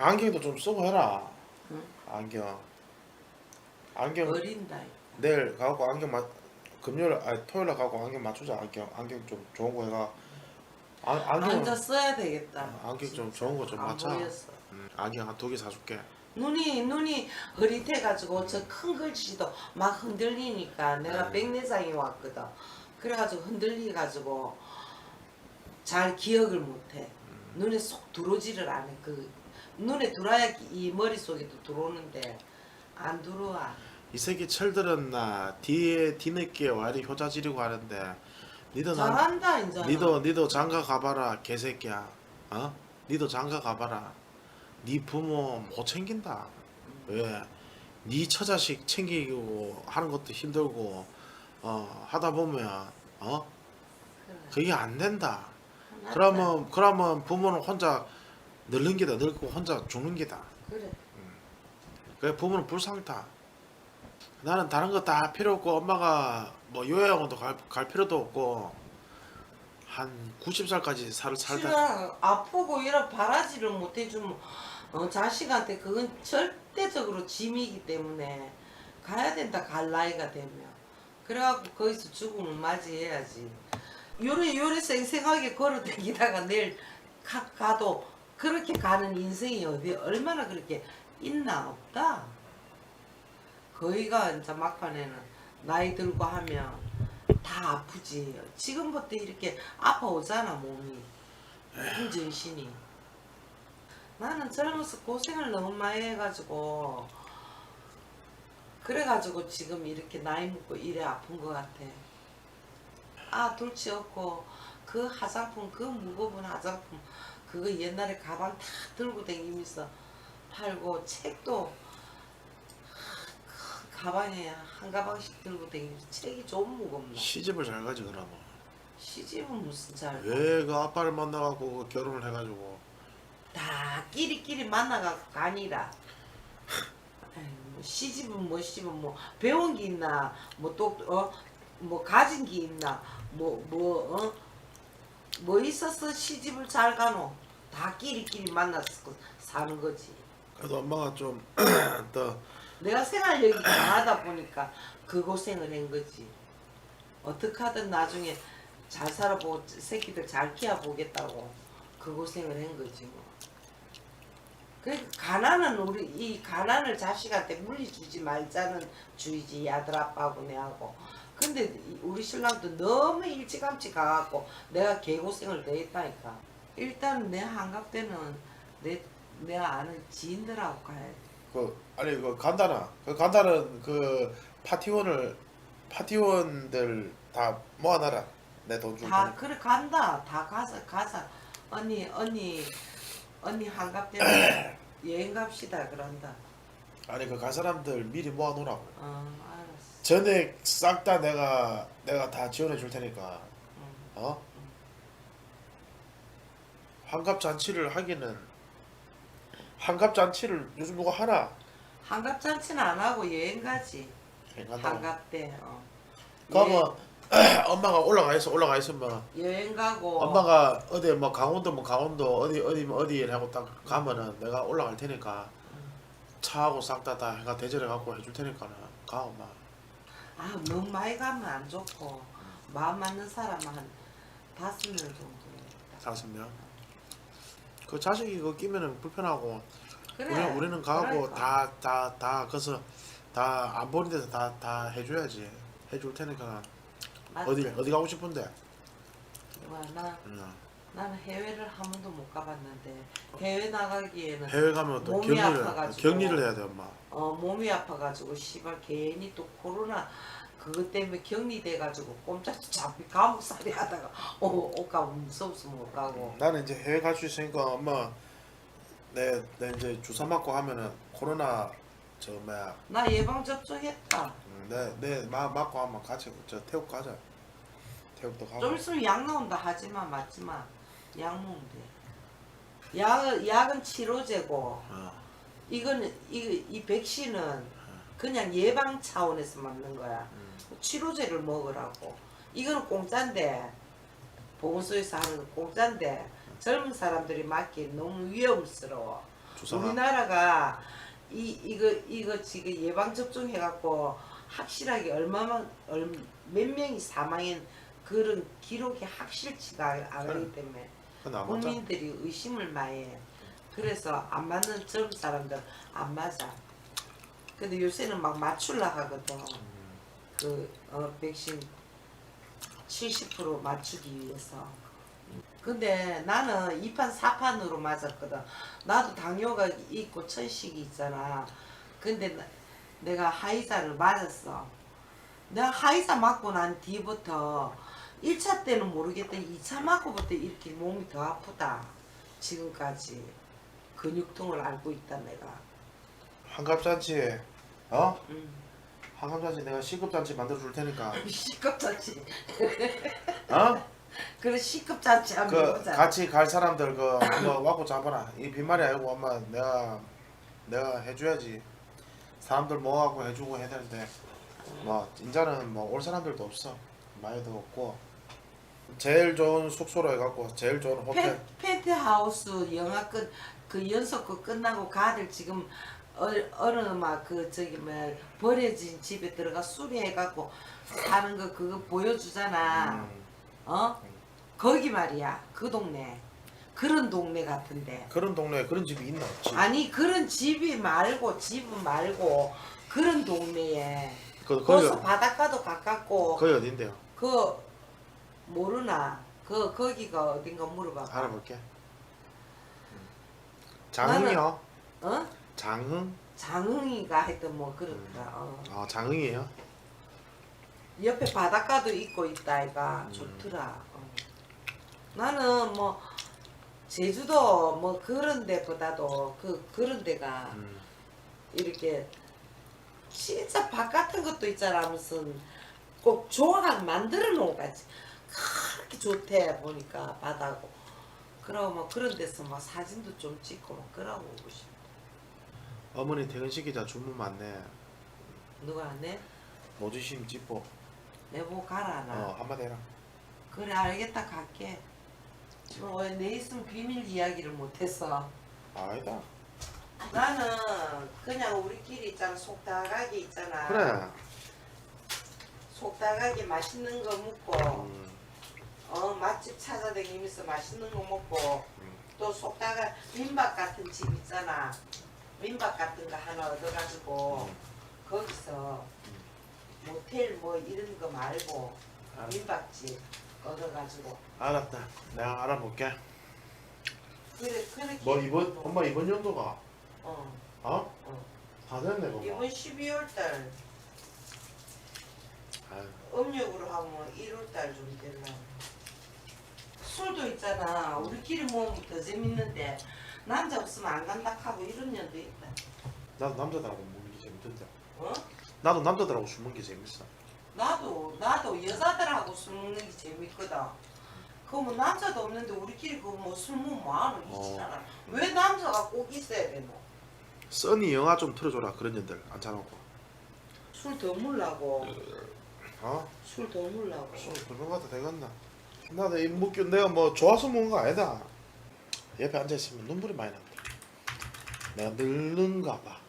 안경도 좀 쓰고 해라. 응? 안경. 안경 어린다. 내일 가고 안경 맞 금요일 아니 토요일에 가고 안경 맞추자 안경 안경 좀 좋은 거 해가 안 안경 앉아 써야 되겠다. 아, 안경 좀. 좋은 거 좀 안 맞춰. 보였어. 음, 안경 한 두 개 사줄게. 눈이 눈이 흐릿해가지고 저 큰 글씨도 막 흔들리니까 내가 음. 백내장이 왔거든. 그래가지고 흔들리가지고 잘 기억을 못해. 음. 눈에 쏙 들어오지를 않아. 그 눈에 들어야 이 머릿속에도 들어오는데 안 들어와. 이 새끼 철들은 나 뒤에 뒤늦게 와리 효자 지르고 하는데 니도 나 잘한다 이제. 니도 니도 장가 가봐라 개새끼야. 어? 니도 장가 가봐라. 니 부모 못 챙긴다. 왜? 니 처자식 챙기고 하는 것도 힘들고 어 하다 보면 어 그게 안 된다. 그러면 그러면 부모는 혼자 늙는 게다 늙고 혼자 죽는 게다. 그래. 그래 부모는 불쌍다. 나는 다른 거 다 필요 없고 엄마가 뭐 요양원도 갈, 갈 필요도 없고 한 90살까지 살 살다. 싫어 아프고 이런 바라지를 못 해주면 어, 자식한테 그건 절대적으로 짐이기 때문에 가야 된다 갈 나이가 되면 그래갖고 거기서 죽음을 맞이해야지 요래 요래 쌩쌩하게 걸어다니다가 내일 가, 가도 그렇게 가는 인생이 어디 얼마나 그렇게 있나 없다. 거기가 이제 막판에는 나이 들고 하면 다 아프지. 지금부터 이렇게 아파오잖아 몸이. 몸 정신이. 나는 젊어서 고생을 너무 많이 해가지고 그래가지고 지금 이렇게 나이 먹고 이래 아픈 것 같아. 아 둘째 없고 그 화장품 그 무거운 화장품 그거 옛날에 가방 다 들고 다니면서 팔고 책도 큰 가방에 한 가방씩 들고 다니면서 책이 좀 무겁나. 시집을 잘 가지 그러면. 시집은 무슨 잘 왜그 아빠를 만나갖고 결혼을 해가지고. 다 끼리끼리 만나갖고 가니라. 아이, 뭐 시집은 뭐 시집은 뭐 배운 게 있나? 뭐또 어? 뭐 가진 게 있나? 뭐뭐 어? 뭐 있어서 시집을 잘 가노 다 끼리끼리 만나서 사는 거지. 그래도 엄마가 좀 더 내가 생활력이 강하다 보니까 그 고생을 한 거지. 어떻게 하든 나중에 잘 살아보고 새끼들 잘 키워 보겠다고 그 고생을 한 거지 뭐. 그 가난은 우리 이 가난을 자식한테 물리주지 말자는 주의지 아들 아빠하고 내하고. 근데 이- 우리 신랑도 너무 일찌감치 가갖고 내가 개고생을 더 했다니까. 일단 내 한갑 때는 내 내가 아는 지인들하고 가야 돼. 그 아니 그 간다나 그 간다는 그 파티원을 파티원들 다 모아놔라. 내돈줄다 그래 간다. 다 가자 가자 언니 언니 언니 한갑 때문에 여행 갑시다 그런다. 아니 그갈 사람들 미리 모아놓으라고. 어 알았어. 전액 싹 다 내가 내가 다 지원해 줄 테니까. 응. 어 환갑 잔치를 하기는 환갑 잔치를 요즘 누가 하나? 한갑 잔치는 안 하고 여행 가지. 한갑 한갑 때 어. 그러면 엄마가 올라가 있어 올라가 있으면 여행, 가고. 엄마가 어디 뭐 강원도 뭐 강원도 어디 어디 뭐 어디 하고 딱 가면은 내가 올라갈 테니까 차하고 싹 다 다 해가 대절해 갖고 해줄 테니까는 가 엄마. 아 너무 많이 가면 안 좋고 마음 맞는 사람 한 다섯 명 정도. 다섯 명 그 자식이 그 끼면은 불편하고 그래 우리 우리는 가고 그러니까. 다 다 다 그래서 다 안 보는 데서 다 다 해줘야지 해줄 테니까 맞지? 어디 어디 가고 싶은데 와, 나 응. 나는 해외를 한 번도 못 가봤는데 해외 나가기에는 해외 가면 또 몸이 격리를 아파가지고. 격리를 해야 돼 엄마 어 몸이 아파가지고 씨발 괜히 또 코로나 그것 때문에 격리돼가지고 꼼짝도 잡히 감옥살이 하다가 어 옷가 무서워서 못 가고. 나는 이제 해외 갈 수 있으니까 엄마 내, 내 이제 주사 맞고 하면은 코로나 저 뭐야. 나 예방 접종했다. 내내 맞고 하면 같이 저 태국 가자. 태국도 가고. 좀 있으면 약 나온다 하지마 맞지마 약 먹으면 돼 약 약은 치료제고 어. 이거는 이, 이 백신은 그냥 예방 차원에서 맞는 거야. 음. 치료제를 먹으라고 이거는 공짜인데 보건소에서 하는 거 공짜인데 젊은 사람들이 맞기 너무 위험스러워 주사가 우리나라가 이 이거 이거 지금 예방 접종 해갖고 확실하게 얼마만 얼, 몇 명이 사망한 그런 기록이 확실치가 않- 않기 때문에 안. 국민들이 의심을 많이 해. 그래서 안 맞는 젊은 사람들 안 맞아. 근데 요새는 막 맞출라 하거든. 음. 그 어, 백신 70% 맞추기 위해서. 근데 나는 2판 4판으로 맞았거든. 나도 당뇨가 있고 천식이 있잖아. 근데 나- 내가 하이자를 맞았어. 내가 하이자 맞고 난 뒤부터 1차 때는 모르겠더니 2차 맞고부터 이렇게 몸이 더 아프다. 지금까지 근육통을 앓고 있다 내가. 환갑잔치 어? 음. 환갑잔치 내가 시급잔치 만들어 줄 테니까. 시급 잔치. 어? 그래 시급 잔치 한번 그 해보자. 같이 갈 사람들 그 한번 와고 잡아라. 이 빈말이 아니고 엄마 내가 내가 해줘야지. 사람들 모아갖고 해주고 해야 되는데 뭐 인자는 뭐 올 사람들도 없어. 많이도 없고. 제일 좋은 숙소로 해갖고 제일 좋은 호텔. 펜, 펜트하우스 영화 끝 그 연속극 끝나고 가들 지금 어, 어느 막그 저기 뭐 버려진 집에 들어가 수리해갖고 사는 거 그거 보여주잖아. 음, 어? 거기 말이야. 그 동네. 그런 동네 같은데. 그런 동네에 그런 집이 있나 없지 아니 그런 집이 말고 집은 말고 그런 동네에. 그, 거기, 거기서 바닷가도 가깝고. 거기 어딘데요? 그 모르나? 그 거기가 어딘가 물어봐 알아볼게. 장흥이요? 어? 장흥? 장흥이가 하여튼 뭐 그렇다 어. 아 장흥이에요? 옆에 바닷가도 있고 있다 아이가 음. 좋더라 어. 나는 뭐 제주도 뭐 그런 데보다도 그 그런 데가 음. 이렇게 진짜 밭 같은 것도 있잖아 무슨 꼭 조각 만들어 놓은 거지 그렇게 좋대 보니까 바다고 그러고 뭐 그런 데서 뭐 사진도 좀 찍고 뭐 그러고 오고 싶어 어머니 퇴근시키자 주문 많네. 누가 안 해? 노지심 찌뽀 내보고 가라 나. 어 한마디 해라. 그래 알겠다 갈게. 지금 왜내 있으면 비밀 이야기를 못했어. 아니다. 나는 그냥 우리끼리 있잖아. 속다가게 있잖아. 그래. 속다가게 맛있는 거 먹고 음, 어 맛집 찾아다니면서 맛있는 거 먹고 음. 또 속다가 민박 같은 집 있잖아 민박 같은 거 하나 얻어가지고 음. 거기서 모텔 뭐 이런 거 말고 아, 민박집 얻어가지고. 알았다. 내가 알아볼게. 그래 그렇게 뭐 이번 해도- 엄마 이번 연도가? 어. 어? 어. 다 됐네 그거. 이번 12월달. 아유, 음력으로 하면 1월달 좀 되려나 술도 있잖아. 우리끼리 모으면 더 재밌는데 남자 없으면 안 간다 하고 이런 년도 있다. 나도 남자들하고 먹는 게 재밌던데. 어? 나도 남자들하고 술 먹는 게 재밌어. 나도 나도 여자들하고 술 먹는 게 재밌거든. 그거 뭐 남자도 없는데 우리끼리 그거 뭐술 먹으면 뭐하노 어. 이지잖아 왜 남자가 꼭 있어야 되노 써니 영화 좀 틀어줘라 그런 년들. 앉혀놓고. 술 더 물라고. 어? 술 더 물라고. 술 그런 거 같아 되겠나? 나도 이 먹기 내가 뭐 좋아서 먹는 거 아니다 옆에 앉아 있으면 눈물이 많이 난다. 내가 늙는가 봐